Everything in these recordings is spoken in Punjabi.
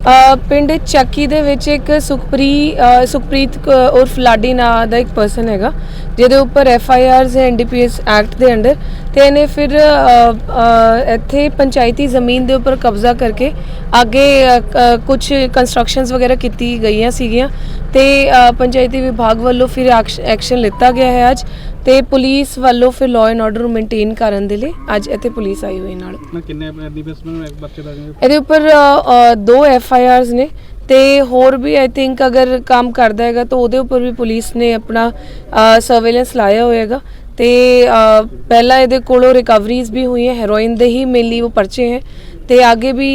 ਪਿੰਡ ਚੱਕੀ ਦੇ ਵਿੱਚ ਇੱਕ ਸੁਖਪ੍ਰੀ ਸੁਖਪ੍ਰੀਤ ਉਰਫ ਲਾਡੀ ਨਾਂ ਦਾ ਇੱਕ ਪਰਸਨ ਹੈਗਾ ਜਿਹਦੇ ਉੱਪਰ ਐਫ ਆਈ ਆਰਸ ਹੈ ਐਨਡੀਪੀਐਸ ਐਕਟ ਦੇ ਅੰਡਰ ਤੇ ਇਹਨੇ ਫਿਰ ਇੱਥੇ ਪੰਚਾਇਤੀ ਜ਼ਮੀਨ ਦੇ ਉੱਪਰ ਕਬਜ਼ਾ ਕਰਕੇ ਅੱਗੇ ਕੁਝ ਕੰਸਟਰਕਸ਼ਨਸ ਵਗੈਰਾ ਕੀਤੀ ਗਈਆਂ ਸੀਗੀਆਂ ਤੇ ਪੰਚਾਇਤੀ ਵਿਭਾਗ ਵੱਲੋਂ ਫਿਰ ਐਕਸ਼ਨ ਲਿੱਤਾ ਗਿਆ ਹੈ ਅੱਜ ਤੇ ਪੁਲਿਸ ਵੱਲੋਂ ਫਿਰ ਲਾਅ ਐਂਡ ਆਰਡਰ ਨੂੰ ਮੇਨਟੇਨ ਕਰਨ ਦੇ ਲਈ ਅੱਜ ਇੱਥੇ ਪੁਲਿਸ ਆਈ ਹੋਈ ਨਾਲ। ਕਿੰਨੇ ਐਨਡੀਪੀਐਸ ਨੂੰ ਇੱਕ ਬੱਚੇ ਦਾ ਇਹਦੇ ਉੱਪਰ ਦੋ ਐਫ ਆਈ ਆਰਸ ਨੇ ਤੇ ਹੋਰ ਵੀ ਆਈ ਥਿੰਕ ਅਗਰ ਕੰਮ ਕਰਦਾ ਹੈਗਾ ਤਾਂ ਉਹਦੇ ਉੱਪਰ ਵੀ ਪੁਲਿਸ ਨੇ ਆਪਣਾ ਸਰਵੇਲੈਂਸ ਲਾਇਆ ਹੋਏਗਾ ਤੇ ਪਹਿਲਾਂ ਇਹਦੇ ਕੋਲੋਂ ਰਿਕਵਰੀਜ਼ ਵੀ ਹੋਈਆਂ ਹੈਰੋਇਨ ਦੇ ਹੀ ਮੇਨਲੀ ਉਹ ਪਰਚੇ ਹੈ ਤੇ ਅੱਗੇ ਵੀ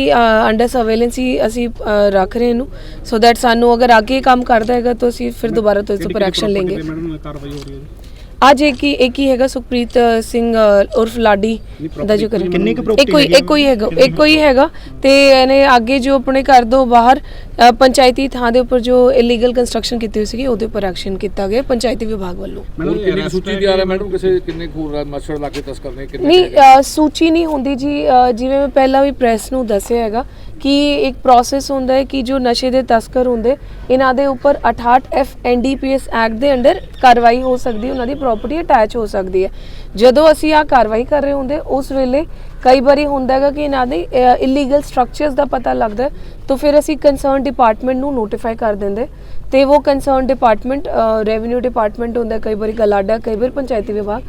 ਅੰਡਰ ਸਰਵੇਲੈਂਸ ਹੀ ਅਸੀਂ ਰੱਖ ਰਹੇ ਇਹਨੂੰ। ਸੋ ਦੈਟ ਸਾਨੂੰ ਅਗਰ ਅੱਗੇ ਕੰਮ ਕਰਦਾ ਹੈਗਾ ਤਾਂ ਅਸੀਂ ਫਿਰ ਦੁਬਾਰਾ ਤੋਂ ਇਸ ਉੱਪਰ ਐਕਸ਼ਨ ਲਵਾਂਗੇ ਮੈਡਮ ਕਾਰਵਾਈ ਹੋ ਰਹੀ ਹੈ ਜੀ? ਅੱਜ ਇੱਕ ਹੀ ਇੱਕ ਹੀ ਹੈਗਾ ਸੁਖਪ੍ਰੀਤ ਸਿੰਘ ਉਰਫ ਲਾਡੀ ਦਾ ਜੋ ਕਰ ਕਿੰਨੀ ਕੁ property ਇੱਕੋ ਹੀ ਹੈਗੀ ਇੱਕੋ ਹੀ ਹੈਗਾ ਇੱਕੋ ਹੀ ਹੈਗਾ ਤੇ ਇਹਨੇ ਅੱਗੇ ਜੋ ਆਪਣੇ ਘਰ ਤੋਂ ਬਾਹਰ ਅ, ਪੰਚਾਇਤੀ ਥਾਂ ਦੇ ਉੱਪਰ ਜੋ ਇਲੀਗਲ ਕੰਸਟਰਕਸ਼ਨ ਕੀਤੀ ਹੋਈ ਸੀਗੀ ਉਹਦੇ ਉੱਪਰ ਐਕਸ਼ਨ ਕੀਤਾ ਗਿਆ ਪੰਚਾਇਤੀ ਵਿਭਾਗ ਵੱਲੋਂ। ਕਿੰਨੀ ਕੁ ਸੂਚੀ ਮੈਡਮ ਕਿਸੇ ਕਿੰਨੇ ਖੂਰ ਮੱਛਰ ਲਾ ਕੇ ਤਸਕਰ ਨੇ ਕਿੰਨੇ ਨਹੀਂ? ਅ, ਸੂਚੀ ਨਹੀਂ ਹੁੰਦੀ ਜੀ ਅ, ਜਿਵੇਂ ਮੈਂ ਪਹਿਲਾਂ ਵੀ ਪ੍ਰੈਸ ਨੂੰ ਦੱਸਿਆ ਹੈਗਾ ਕਿ ਇੱਕ ਪ੍ਰੋਸੈਸ ਹੁੰਦਾ ਹੈ ਕਿ ਜੋ ਨਸ਼ੇ ਦੇ ਤਸਕਰ ਹੁੰਦੇ, ਇਹਨਾਂ ਦੇ ਉੱਪਰ 68 ਐਫ ਐਨਡੀਪੀਐਸ ਐਕਟ ਦੇ ਅੰਡਰ ਕਾਰਵਾਈ ਹੋ ਸਕਦੀ ਹੈ, ਉਹਨਾਂ ਦੀ ਪ੍ਰਾਪਰਟੀ ਅਟੈਚ ਹੋ ਸਕਦੀ ਹੈ। ਜਦੋਂ ਅਸੀਂ ਆ ਕਾਰਵਾਈ ਕਰ ਰਹੇ ਹੁੰਦੇ, ਉਸ ਵੇਲੇ ਕਈ ਵਾਰੀ ਹੁੰਦਾ ਹੈਗਾ ਕਿ ਇਹਨਾਂ ਦੇ ਇਲੀਗਲ ਸਟਰਕਚਰਸ ਦਾ ਪਤਾ ਲੱਗਦਾ ਤਾਂ ਫਿਰ ਅਸੀਂ ਕੰਸਰਨ ਡਿਪਾਰਟਮੈਂਟ ਨੂੰ ਨੋਟੀਫਾਈ ਕਰ ਦਿੰਦੇ। ਤੇ ਉਹ ਕੰਸਰਨ ਡਿਪਾਰਟਮੈਂਟ ਰੈਵਨਿਊ ਡਿਪਾਰਟਮੈਂਟ ਹੁੰਦਾ ਕਈ ਵਾਰੀ ਗਲਾਡਾ ਕਈ ਵਾਰ ਪੰਚਾਇਤੀ ਵਿਭਾਗ।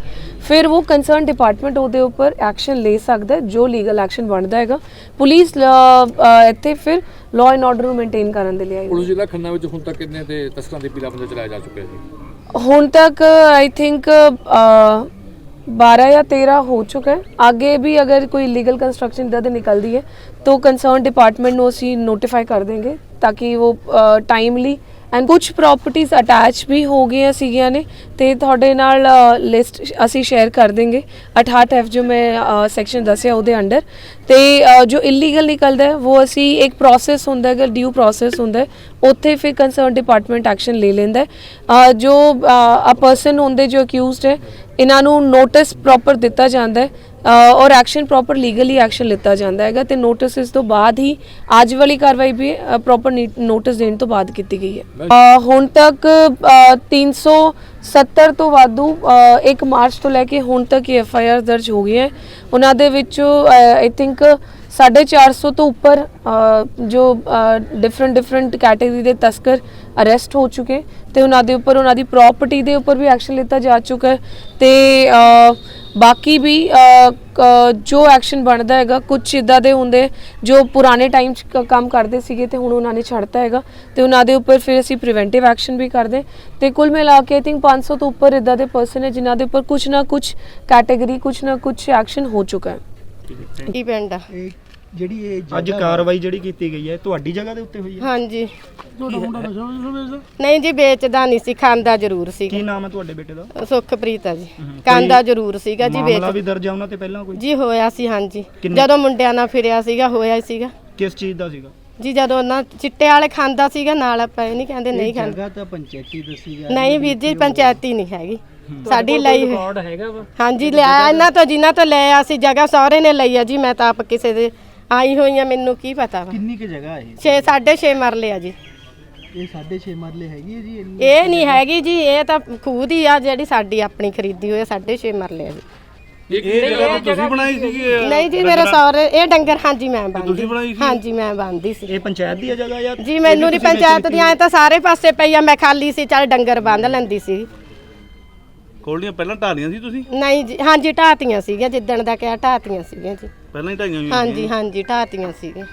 ਫਿਰ ਉਹ ਕੰਸਰਨ ਡਿਪਾਰਟਮੈਂਟ ਉਹਦੇ ਉੱਪਰ ਐਕਸ਼ਨ ਲੈ ਸਕਦਾ ਜੋ ਲੀਗਲ ਐਕਸ਼ਨ ਬਣਦਾ ਹੈਗਾ। ਪੁਲਿਸ ਇੱਥੇ ਫਿਰ ਲਾਅ ਐਂਡ ਆਰਡਰ ਨੂੰ ਮੇਨਟੇਨ ਕਰਨ ਦੇ ਲਈ ਆਈ ਹੈ। ਪੁਲਿਸ ਜ਼ਿਲ੍ਹਾ ਖੰਨਾ ਵਿੱਚ ਹੁਣ ਤੱਕ ਕਿੰਨੇ ਤੇ ਤਸਕਰਾਂ ਦੇ ਪੀਲਾ ਚਲਾਇਆ ਜਾ ਚੁੱਕਿਆ ਜੀ? ਹੁਣ ਤੱਕ ਆਈ ਥਿੰਕ 12 ਜਾਂ 13 ਹੋ ਚੁੱਕਾ ਹੈ। ਅੱਗੇ ਵੀ ਅਗਰ ਕੋਈ ਲੀਗਲ ਕੰਸਟਰਕਸ਼ਨ ਇਦਾਂ ਦੀ ਨਿਕਲਦੀ ਹੈ ਤਾਂ ਕੰਸਰਨ ਡਿਪਾਰਟਮੈਂਟ ਨੂੰ ਅਸੀਂ ਨੋਟੀਫਾਈ ਕਰ ਦੇਂਗੇ ਤਾਂ ਕਿ ਉਹ ਟਾਈਮਲੀ ਐਂਡ ਕੁਝ ਪ੍ਰਾਪਰਟੀਆਂ ਅਟੈਚ ਵੀ ਹੋ ਗਈਆਂ ਸੀਗੀਆਂ ਨੇ ਤੇ ਤੁਹਾਡੇ ਨਾਲ ਲਿਸਟ ਅਸੀਂ ਸ਼ੇਅਰ ਕਰ ਦੇਂਗੇ। 68 ਐਫ ਜੋ ਮੈਂ ਸੈਕਸ਼ਨ ਦੱਸਿਆ ਉਹਦੇ ਅੰਡਰ ਤੇ ਜੋ ਇਲੀਗਲ ਨਿਕਲਦਾ ਹੈ, ਉਹ ਅਸੀਂ ਇੱਕ ਪ੍ਰੋਸੈਸ ਹੁੰਦਾ ਹੈ ਡਿਊ ਪ੍ਰੋਸੈਸ ਹੁੰਦਾ ਹੈ। ਉੱਥੇ ਫਿਰ ਕੰਸਰਨ ਡਿਪਾਰਟਮੈਂਟ ਐਕਸ਼ਨ ਲੈ ਲੈਂਦਾ ਹੈ। ਜੋ, ਅ ਪਰਸਨ ਹੁੰਦੇ ਜੋ ਅਕਿਊਜ਼ਡ ਹੈ, ਇਹਨਾਂ ਨੂੰ ਨੋਟਿਸ ਪ੍ਰੋਪਰ ਦਿੱਤਾ ਜਾਂਦਾ ਹੈ। ਔਰ ਐਕਸ਼ਨ ਪ੍ਰੋਪਰ ਲੀਗਲੀ ਐਕਸ਼ਨ ਲਿੱਤਾ ਜਾਂਦਾ ਹੈਗਾ ਤੇ ਨੋਟਿਸ ਇਸ ਤੋਂ ਬਾਅਦ ਹੀ ਅੱਜ ਵਾਲੀ ਕਾਰਵਾਈ ਵੀ ਪ੍ਰੋਪਰ ਨੋਟਿਸ ਦੇਣ ਤੋਂ ਬਾਅਦ ਕੀਤੀ ਗਈ ਹੈ। ਹੁਣ ਤੱਕ ਅ, 370 ਤੋਂ ਵਾਧੂ 1 ਮਾਰਚ ਤੋਂ ਲੈ ਕੇ ਹੁਣ ਤੱਕ ਐਫ ਆਈ ਆਰ ਦਰਜ ਹੋ ਗਈਆਂ। ਹੈ। ਉਹਨਾਂ ਦੇ ਵਿੱਚੋਂ ਆਈ ਥਿੰਕ 450 ਤੋਂ ਉੱਪਰ ਜੋ ਡਿਫਰੈਂਟ ਡਿਫਰੈਂਟ ਕੈਟਾਗਰੀ ਦੇ ਤਸਕਰ ਅਰੈਸਟ ਹੋ ਚੁੱਕੇ। ਤੇ ਉਹਨਾਂ ਦੇ ਉੱਪਰ ਉਹਨਾਂ ਦੀ ਪ੍ਰਾਪਰਟੀ ਦੇ ਉੱਪਰ ਵੀ ਐਕਸ਼ਨ ਲਿੱਤਾ ਜਾ ਚੁੱਕਾ ਹੈ। ਤੇ ਬਾਕੀ ਵੀ ਜੋ ਐਕਸ਼ਨ ਬਣਦਾ ਹੈਗਾ ਕੁਝ ਇਦਾਂ ਦੇ ਹੁੰਦੇ ਜੋ ਪੁਰਾਣੇ ਟਾਈਮ 'ਚ ਕੰਮ ਕਰਦੇ ਸੀਗੇ ਤੇ ਹੁਣ ਉਹਨਾਂ ਨੇ ਛੱਡਤਾ ਹੈਗਾ ਤੇ ਉਹਨਾਂ ਦੇ ਉੱਪਰ ਫਿਰ ਅਸੀਂ ਪ੍ਰੀਵੈਂਟਿਵ ਐਕਸ਼ਨ ਵੀ ਕਰਦੇ ਤੇ ਕੁੱਲ ਮਿਲਾ ਕੇ ਆਈ ਥਿੰਕ 500 ਤੋਂ ਉੱਪਰ ਇਦਾਂ ਦੇ ਪਰਸਨ ਹੈ ਜਿਨ੍ਹਾਂ ਦੇ ਉੱਪਰ ਕੁਝ ਨਾ ਕੁਝ ਕੈਟਾਗਰੀ ਕੁਝ ਨਾ ਕੁਝ ਐਕਸ਼ਨ ਹੋ ਚੁੱਕਾ ਹੈ। ਕੀ ਪਿੰਡ ਆ। ਜਿਹੜੀ ਇਹ ਅੱਜ ਕਾਰਵਾਈ ਜਿਹੜੀ ਕੀਤੀ ਗਈ ਹੈ ਤੁਹਾਡੀ ਜਗ੍ਹਾ ਦੇ ਉੱਤੇ ਹੋਈ ਹੈ? ਹਾਂਜੀ। ਨਹੀਂ ਜੀ ਵੇਚਦਾ ਨਹੀਂ ਸੀ ਖਾਂਦਾ ਜ਼ਰੂਰ ਸੀ ਕੀ ਨਾਮ ਹੈ ਤੁਹਾਡੇ ਬੇਟੇ ਦਾ? ਸੁਖਪ੍ਰੀਤ ਆ ਜੀ। ਖਾਂਦਾ ਜ਼ਰੂਰ ਸੀਗਾ ਜੀ ਮਾਮਲਾ ਵੇਚ ਵੀ ਦਰਜ ਹੈ ਉਹਨਾਂ ਤੇ ਪਹਿਲਾਂ ਕੋਈ? ਜੀ ਹੋਇਆ ਸੀ ਹਾਂਜੀ। ਕਿੰਨੇ- ਜਦੋਂ ਮੁੰਡਿਆਂ ਨਾਲ ਫਿਰਿਆ ਸੀਗਾ ਹੋਇਆ ਹੀ ਸੀਗਾ। ਕਿਸ ਚੀਜ਼ ਦਾ ਸੀਗਾ? ਜੀ ਜਦੋਂ ਉਹਨਾਂ ਚਿੱਟੇ ਵਾਲੇ ਖਾਂਦਾ ਸੀਗਾ ਨਾਲ ਆਪਾਂ ਇਹ ਨਹੀਂ ਕਹਿੰਦੇ ਨਹੀਂ ਖਾਂਦਾ। ਜਗ੍ਹਾ ਤਾਂ ਪੰਚਾਇਤੀ ਦੱਸੀ ਜਾ ਨਹੀਂ ਵੀਰ ਜੀ ਪੰਚਾਇਤੀ ਨਹੀਂ ਹੈਗੀ। ਸਾਡੀ ਲਈ ਰਿਕਾਰਡ ਹੈਗਾ ਵਾ? ਹਾਂਜੀ ਲਿਆ ਇਹਨਾਂ ਤੋਂ ਜਿਨ੍ਹਾਂ ਤੋਂ ਲੈ ਆ ਸੀ ਜਗ੍ਹਾ ਸਹੁਰੇ ਨੇ ਲਈ ਆ ਜੀ ਮੈਂ ਤਾਂ ਆਪ ਕਿਸੇ ਦੇ ਆਈ ਹੋਈ ਆ ਮੈਨੂੰ ਕੀ ਪਤਾ ਵਾ। ਕਿੰਨੀ ਕੁ ਜਗ੍ਹਾ ਇਹ? 6 6.5 ਮਰਲੇ ਆ ਜੀ। ਇਹ 6.5 ਮਰਲੇ ਹੈਗੀ ਹੈ ਜੀ? ਇੰਨੀ ਇਹ ਨਹੀਂ ਹੈਗੀ ਜੀ ਇਹ ਤਾਂ ਖੂਦ ਹੀ ਆ ਜਿਹੜੀ ਸਾਡੀ ਆਪਣੀ ਖਰੀਦੀ ਹੋਈ ਆ 6.5 ਮਰਲੇ ਆ ਜੀ। ਇਹ ਜਗ੍ਹਾ ਤਾਂ ਤੁਸੀਂ ਬਣਾਈ ਸੀਗੀ ਨਹੀਂ ਜੀ ਮੇਰੇ ਸਹੁਰੇ ਇਹ ਡੰਗਰ ਹਾਂਜੀ ਮੈਂ ਬੰਦੀ ਤੁਸੀਂ ਬਣਾਈ ਸੀ? ਹਾਂਜੀ ਮੈਂ ਬੰਦੀ ਸੀ। ਇਹ ਪੰਚਾਇਤ ਦੀ ਹੈ ਜਗ੍ਹਾ ਜਾਂ ਜੀ ਮੈਨੂੰ ਨਹੀਂ ਪੰਚਾਇਤ ਦੀਆਂ ਇਹ ਤਾਂ ਸਾਰੇ ਪਾਸੇ ਪਈ ਆ ਮੈਂ ਖਾਲੀ ਸੀ ਚੱਲ ਡੰਗਰ ਬੰਦ ਲੈਂਦੀ ਸੀ। ਕੋਲਡੀਆਂ ਪਹਿਲਾਂ ਢਾਲੀਆਂ ਸੀ ਤੁਸੀਂ? ਨਹੀਂ ਜੀ ਹਾਂਜੀ ਢਾਤੀਆਂ ਸੀਗੀਆਂ ਜਿੱਦਣ ਦਾ ਕਿਹਾ ਢਾਤੀਆਂ ਸੀਗੀਆਂ ਜੀ। ਪਹਿਲਾਂ ਹੀ ਢਾਈਆਂ ਹੋਈਆਂ ਹਾਂਜੀ ਹਾਂਜੀ ਢਾਤੀਆਂ ਸੀਗੀਆਂ।